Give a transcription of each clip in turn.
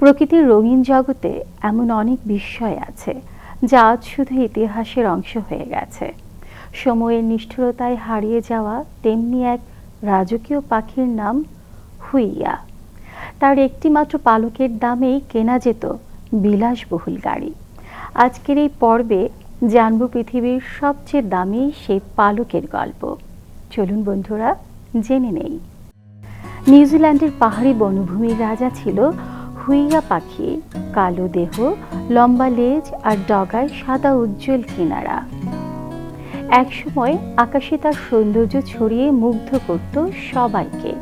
প্রকৃতির রঙিন জগতে এমন অনেক বিস্ময় আছে, যা আজ শুধু ইতিহাসের অংশ হয়ে গেছে। সময়ের নিষ্ঠুরতায় হারিয়ে যাওয়া তেমনি এক রাজকীয় পাখির নাম হুইয়া। তার একটিমাত্র পালকের দামেই কেনা যেত বিলাসবহুল গাড়ি। আজকের এই পর্বে জানব পৃথিবীর সবচেয়ে দামি সেই পালকের গল্প। চলুন বন্ধুরা, জেনে নেই। নিউজিল্যান্ডের পাহাড়ি বনভূমির রাজা ছিল হুইয়া পাখি, কালো দেহ, লম্বা লেজ আর ডগায় সাদা উজ্জ্বল কিনারা। একসময় আকাশে তার সৌন্দর্য ছড়িয়ে মুগ্ধ করত সবাইকে।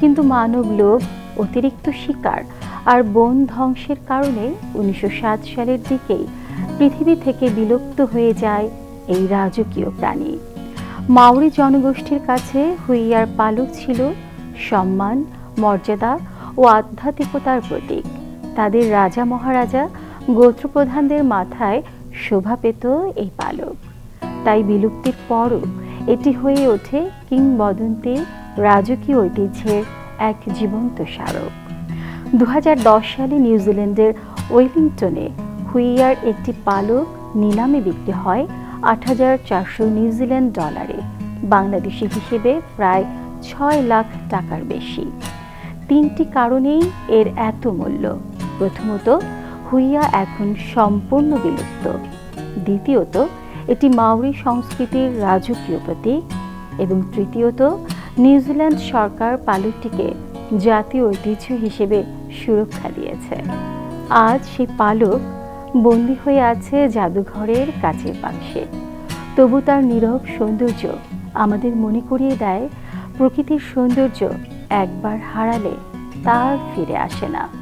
কিন্তু মানব লোভ অতিরিক্ত শিকার আর বন ধ্বংসের কারণে উনিশশো সাত সালের দিকেই পৃথিবী থেকে বিলুপ্ত হয়ে যায় এই রাজকীয় প্রাণী। মাউরি জনগোষ্ঠীর কাছে হুইয়ার পালক ছিল সম্মান, মর্যাদা ও আধ্যাত্মিকতার প্রতীক। তাদের রাজা মহারাজা গোত্রপ্রধানদের মাথায় শোভা পেত এই পালক। তাই বিলুপ্তির পরও এটি হয়ে ওঠে কিংবদন্তি রাজকীয় ঐতিহ্যের এক জীবন্ত স্মারক। দু হাজার দশ সালে নিউজিল্যান্ডের ওয়েলিংটনে হুইয়ার একটি পালক নিলামে বিক্রি হয় আট হাজার চারশো নিউজিল্যান্ড ডলারে। বাংলাদেশি হিসেবে প্রায় ছয় লাখ টাকার বেশি। তিনটি কারণেই এর এত মূল্য। প্রথমত, হুইয়া এখন সম্পূর্ণ বিলুপ্ত। দ্বিতীয়ত, এটি মাউরি সংস্কৃতির রাজকীয় প্রতীক। এবং তৃতীয়ত, নিউজিল্যান্ড সরকার পালকটিকে জাতীয় ঐতিহ্য হিসেবে সুরক্ষা দিয়েছে। আজ সেই পালক বন্দী হয়ে আছে জাদুঘরের কাছের বাক্সে তবু তার নীরব সৌন্দর্য আমাদের মনে করিয়ে দেয় প্রকৃতির সৌন্দর্য একবার হারালে তার ফিরে আসে না।